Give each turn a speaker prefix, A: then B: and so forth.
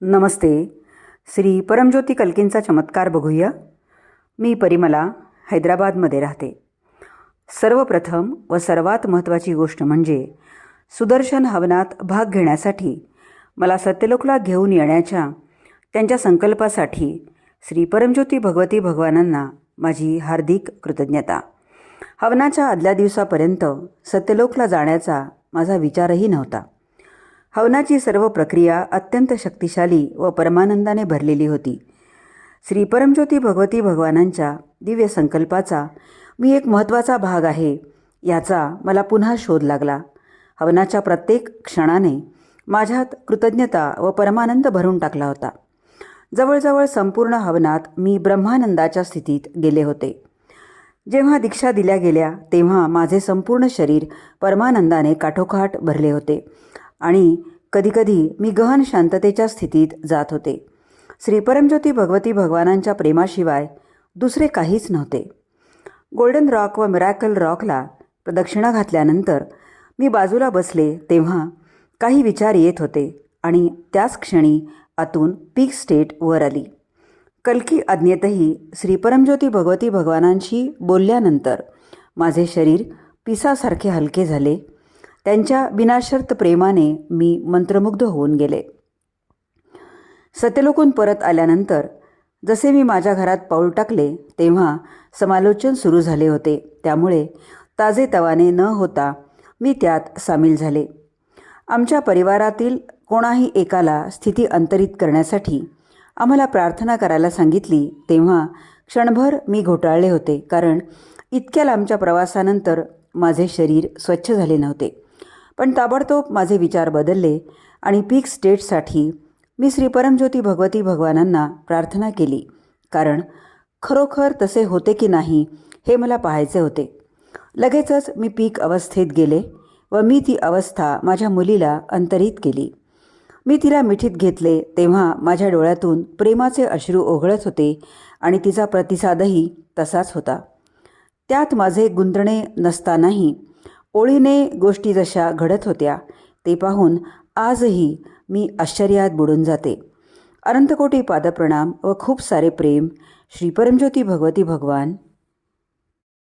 A: नमस्ते. श्री परमज्योती कल्कींचा चमत्कार बघूया. मी परिमला हैदराबादमध्ये राहते. सर्वप्रथम व सर्वात महत्त्वाची गोष्ट म्हणजे सुदर्शन हवनात भाग घेण्यासाठी मला सत्यलोकला घेऊन येण्याच्या त्यांच्या संकल्पासाठी श्री परमज्योती भगवती भगवानांना माझी हार्दिक कृतज्ञता. हवनाच्या आदल्या दिवसापर्यंत सत्यलोकला जाण्याचा माझा विचारही नव्हता. हवनाची सर्व प्रक्रिया अत्यंत शक्तिशाली व परमानंदाने भरलेली होती. श्री परमज्योती भगवती भगवानांच्या दिव्य संकल्पाचा मी एक महत्त्वाचा भाग आहे याचा मला पुन्हा शोध लागला. हवनाच्या प्रत्येक क्षणाने माझ्यात कृतज्ञता व परमानंद भरून टाकला होता. जवळजवळ संपूर्ण हवनात मी ब्रह्मानंदाच्या स्थितीत गेले होते. जेव्हा दीक्षा दिल्या गेल्या तेव्हा माझे संपूर्ण शरीर परमानंदाने काठोकाठ भरले होते. आणि कधीकधी मी गहन शांततेच्या स्थितीत जात होते. श्रीपरमज्योती भगवती भगवानांच्या प्रेमाशिवाय दुसरे काहीच नव्हते. गोल्डन रॉक व मिरॅकल रॉकला प्रदक्षिणा घातल्यानंतर मी बाजूला बसले तेव्हा काही विचार येत होते आणि त्याच क्षणी आतून पीक स्टेट वर आली. कलकी आज्ञेतही श्रीपरमज्योती भगवती भगवानांशी बोलल्यानंतर माझे शरीर पिसासारखे हलके झाले त्यांच्या बिनाशर्त प्रेमाने मी मंत्रमुग्ध होऊन गेले. सत्यलोकून परत आल्यानंतर जसे मी माझ्या घरात पाऊल टाकले तेव्हा समालोचन सुरू झाले होते. त्यामुळे ताजेतवाने न होता मी त्यात सामील झाले. आमच्या परिवारातील कोणाही एकाला स्थिती अंतरित करण्यासाठी आम्हाला प्रार्थना करायला सांगितली तेव्हा क्षणभर मी घोटाळले होते कारण इतक्या लांबच्या प्रवासानंतर माझे शरीर स्वच्छ झाले नव्हते. पण ताबडतोब माझे विचार बदलले आणि पीक स्टेटसाठी मी श्री परमज्योती भगवती भगवानांना प्रार्थना केली. कारण खरोखर तसे होते की नाही हे मला पाहायचे होते. लगेचच मी पीक अवस्थेत गेले व मी ती अवस्था माझ्या मुलीला अंतरित केली. मी तिला मिठीत घेतले तेव्हा माझ्या डोळ्यातून प्रेमाचे अश्रू ओघळत होते आणि तिचा प्रतिसादही तसाच होता. त्यात माझे गुंतणे नसतानाही ओळीने गोष्टी जशा घडत होत्या ते पाहून आजही मी आश्चर्यात बुडून जाते. अनंतकोटी पादप्रणाम व खूप सारे प्रेम श्री परमज्योती भगवती भगवान.